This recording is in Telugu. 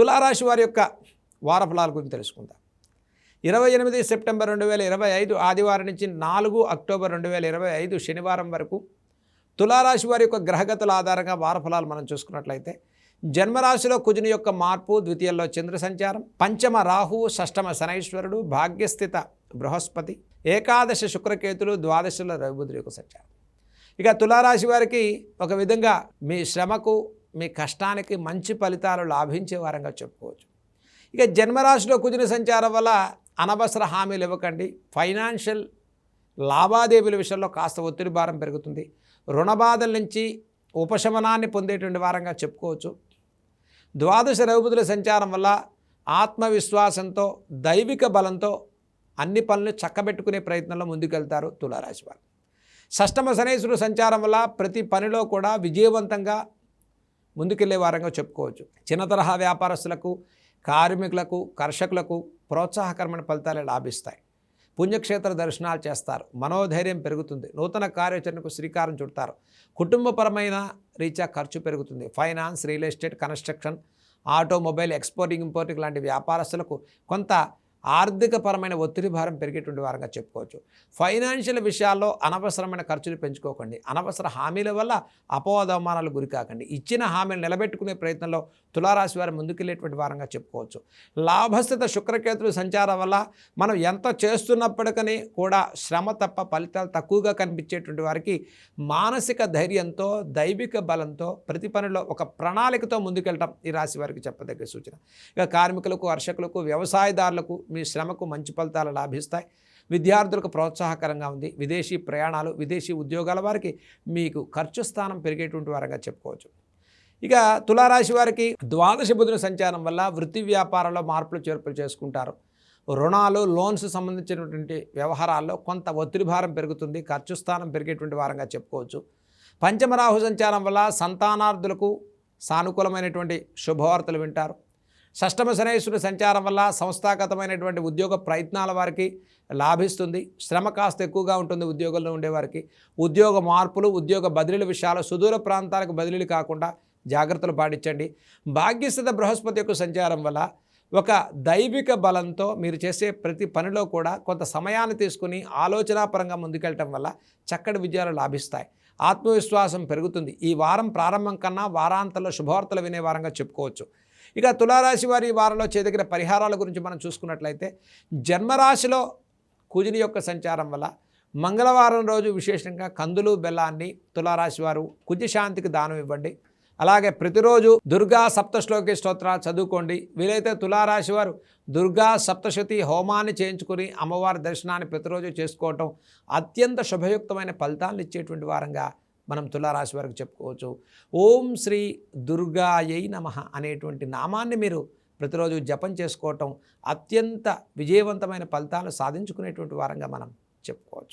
తులారాశి వారి యొక్క వారఫలాల గురించి తెలుసుకుందాం. ఇరవై ఎనిమిది సెప్టెంబర్ రెండు వేల ఇరవై ఐదు ఆదివారం నుంచి నాలుగు అక్టోబర్ రెండు వేల ఇరవై ఐదు శనివారం వరకు తులారాశి వారి యొక్క గ్రహగతుల ఆధారంగా వారఫలాలు మనం చూసుకున్నట్లయితే జన్మరాశిలో కుజుని యొక్క మార్పు ద్వితీయంలో చంద్ర సంచారం పంచమ రాహువు షష్టమ శనైశ్వరుడు భాగ్యస్థిత బృహస్పతి ఏకాదశ శుక్రకేతులు ద్వాదశలో రవిబుద్ధుడి యొక్క సంచారం. ఇక తులారాశి వారికి ఒక విధంగా మీ శ్రమకు మీ కష్టానికి మంచి ఫలితాలు లాభించే వారంగా చెప్పుకోవచ్చు. ఇక జన్మరాశిలో కుదిన సంచారం వల్ల అనవసర హామీలు ఇవ్వకండి. ఫైనాన్షియల్ లావాదేవీల విషయంలో కాస్త ఒత్తిడి భారం పెరుగుతుంది. రుణ బాధల నుంచి ఉపశమనాన్ని పొందేటువంటి వారంగా చెప్పుకోవచ్చు. ద్వాదశ రఘుపతుల సంచారం వల్ల ఆత్మవిశ్వాసంతో దైవిక బలంతో అన్ని పనులు చక్కబెట్టుకునే ప్రయత్నంలో ముందుకెళ్తారు తులారాశి వారు. షష్టమ శనేశ్వరుడు సంచారం వల్ల ప్రతి పనిలో కూడా విజయవంతంగా ముందుకెళ్ళే వారంగా చెప్పుకోవచ్చు. చిన్న తరహా వ్యాపారస్తులకు కార్మికులకు కర్షకులకు ప్రోత్సాహకరమైన ఫలితాలు లాభిస్తాయి. పుణ్యక్షేత్ర దర్శనాలు చేస్తారు. మనోధైర్యం పెరుగుతుంది. నూతన కార్యాచరణకు శ్రీకారం చుడతారు. కుటుంబపరమైన రీత్యా ఖర్చు పెరుగుతుంది. Finance real estate construction automobile exporting importing లాంటి వ్యాపారస్తులకు కొంత ఆర్థికపరమైన ఒత్తిడి భారం పెరిగేటువంటి వారంగా చెప్పుకోవచ్చు. ఫైనాన్షియల్ విషయాల్లో అనవసరమైన ఖర్చులు పెంచుకోకండి. అనవసర హామీల వల్ల అపవాదవమానాలు గురికాకండి ఇచ్చిన హామీలు నిలబెట్టుకునే ప్రయత్నంలో తులారాశి వారు ముందుకెళ్ళేటువంటి వారంగా చెప్పుకోవచ్చు. లాభస్థిత శుక్రకేతులు సంచారం వల్ల మనం ఎంత చేస్తున్నప్పటికీ కూడా శ్రమ తప్ప ఫలితాలు తక్కువగా కనిపించేటువంటి వారికి మానసిక ధైర్యంతో దైవిక బలంతో ప్రతి పనిలో ఒక ప్రణాళికతో ముందుకెళ్ళటం ఈ రాశి వారికి చెప్పదగ్గ సూచన. ఇక కార్మికులకు వర్షకులకు వ్యవసాయదారులకు మీ శ్రమకు మంచి ఫలితాలు లాభిస్తాయి. విద్యార్థులకు ప్రోత్సాహకరంగా ఉంది. విదేశీ ప్రయాణాలు విదేశీ ఉద్యోగాల వారికి మీకు ఖర్చు స్థానం పెరిగేటువంటి వారంగా చెప్పుకోవచ్చు. ఇక తులారాశి వారికి ద్వాదశ బుధుల సంచారం వల్ల వృత్తి వ్యాపారంలో మార్పులు చేర్పులు చేసుకుంటారు. రుణాలు లోన్స్ సంబంధించినటువంటి వ్యవహారాల్లో కొంత ఒత్తిడి భారం పెరుగుతుంది. ఖర్చు స్థానం పెరిగేటువంటి వారంగా చెప్పుకోవచ్చు. పంచమరాహు సంచారం వల్ల సంతానార్థులకు సానుకూలమైనటువంటి శుభవార్తలు వింటారు. షష్టమ శనేశ్వరుడు సంచారం వల్ల సంస్థాగతమైనటువంటి ఉద్యోగ ప్రయత్నాల వారికి లాభిస్తుంది. శ్రమ కాస్త ఎక్కువగా ఉంటుంది ఉద్యోగంలో ఉండేవారికి. ఉద్యోగ మార్పులు ఉద్యోగ బదిలీల విషయాలు సుదూర ప్రాంతాలకు బదిలీలు కాకుండా జాగ్రత్తలు పాటించండి. భాగ్యస్థిత బృహస్పతి యొక్క సంచారం వల్ల ఒక దైవిక బలంతో మీరు చేసే ప్రతి పనిలో కూడా కొంత సమయాన్ని తీసుకుని ఆలోచనాపరంగా ముందుకెళ్ళటం వల్ల చక్కటి విజయాలు లాభిస్తాయి. ఆత్మవిశ్వాసం పెరుగుతుంది. ఈ వారం ప్రారంభం కన్నా వారాంతంలో శుభవార్తలు వినే వారంగా చెప్పుకోవచ్చు. ఇక తులారాశి వారి వారంలో చేదగిన పరిహారాల గురించి మనం చూసుకున్నట్లయితే జన్మరాశిలో కుజుని యొక్క సంచారం వల్ల మంగళవారం రోజు విశేషంగా కందులు బెల్లాన్ని తులారాశి వారు కుజశాంతికి దానం ఇవ్వండి. అలాగే ప్రతిరోజు దుర్గా సప్తశ్లోకి స్తోత్ర చదువుకోండి. వీలైతే తులారాశి వారు దుర్గా సప్తశతి హోమాన్ని చేయించుకుని అమ్మవారి దర్శనాన్ని ప్రతిరోజు చేసుకోవటం అత్యంత శుభయుక్తమైన ఫలితాలను ఇచ్చేటువంటి వారంగా మనం తులారాశి వారికి చెప్పుకోవచ్చు. ఓం శ్రీ దుర్గాయై నమ అనేటువంటి నామాన్ని మీరు ప్రతిరోజు జపం చేసుకోవటం అత్యంత విజయవంతమైన ఫలితాలు సాధించుకునేటువంటి వారంగా మనం చెప్పుకోవచ్చు.